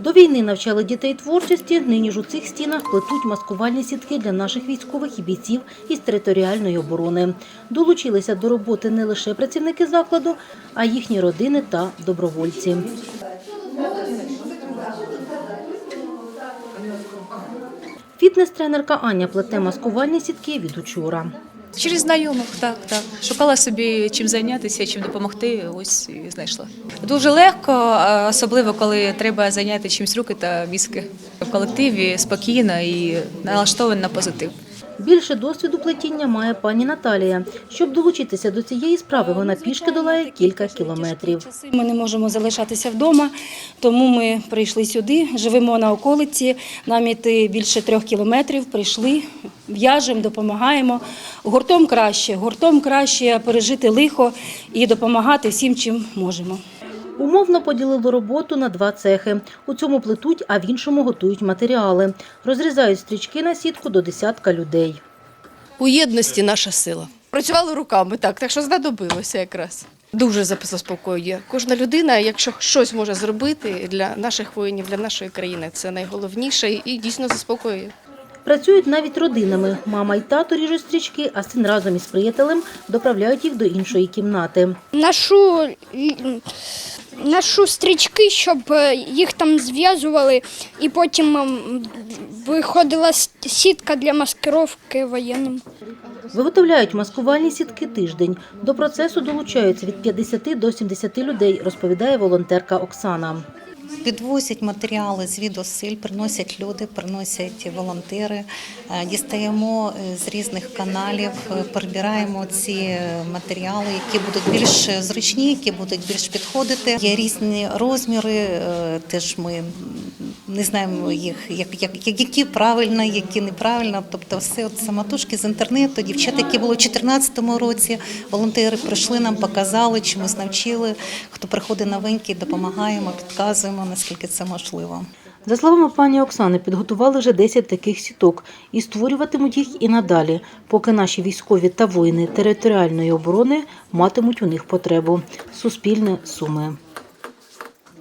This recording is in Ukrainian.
До війни навчали дітей творчості. Нині ж у цих стінах плетуть маскувальні сітки для наших військових і бійців із територіальної оборони. Долучилися до роботи не лише працівники закладу, а їхні родини та добровольці. Фітнес-тренерка Аня плете маскувальні сітки від учора. Через знайомих, так, так. Шукала собі чим зайнятися, чим допомогти. Ось і знайшла. Дуже легко, особливо коли треба зайняти чимось руки та мізки. В колективі спокійно і налаштований на позитив. Більше досвіду плетіння має пані Наталія. Щоб долучитися до цієї справи, вона пішки долає кілька кілометрів. Ми не можемо залишатися вдома, тому ми прийшли сюди, живемо на околиці, нам іти більше трьох кілометрів, прийшли, в'яжемо, допомагаємо. Гуртом краще, гуртом краще пережити лихо і допомагати всім, чим можемо. Умовно поділили роботу на два цехи. У цьому плетуть, а в іншому готують матеріали. Розрізають стрічки на сітку до десятка людей. У єдності наша сила. Працювали руками, так, так що знадобилося якраз. Дуже заспокоює. Кожна людина, якщо щось може зробити для наших воїнів, для нашої країни, це найголовніше і дійсно заспокоює. Працюють навіть родинами. Мама й тато ріжуть стрічки, а син разом із приятелем доправляють їх до іншої кімнати. ношу, ношу стрічки, щоб е, їх там зв'язували, і потім виходила сітка для маскировки воєнним. Виготовляють маскувальні сітки тиждень. До процесу долучаються від 50 до 70 людей, розповідає волонтерка Оксана. Підвозять матеріали звідусиль, приносять люди, приносять волонтери. Е, Дістаємо е, з різних каналів, е, перебираємо ці матеріали, які будуть більш зручні, які будуть більш підходити. Є різні розміри, теж ми не знаємо їх, як, як, які правильно, які неправильно. Тобто, все от самотужки з інтернету. Дівчата, які були у 2014 році, волонтери прийшли нам, показали, чомусь навчили. Хто приходить новенький, допомагаємо, підказуємо, наскільки це можливо. За словами пані Оксани, підготували вже 10 таких сіток і створюватимуть їх і надалі, поки наші військові та воїни територіальної оборони матимуть у них потребу. Суспільне суми.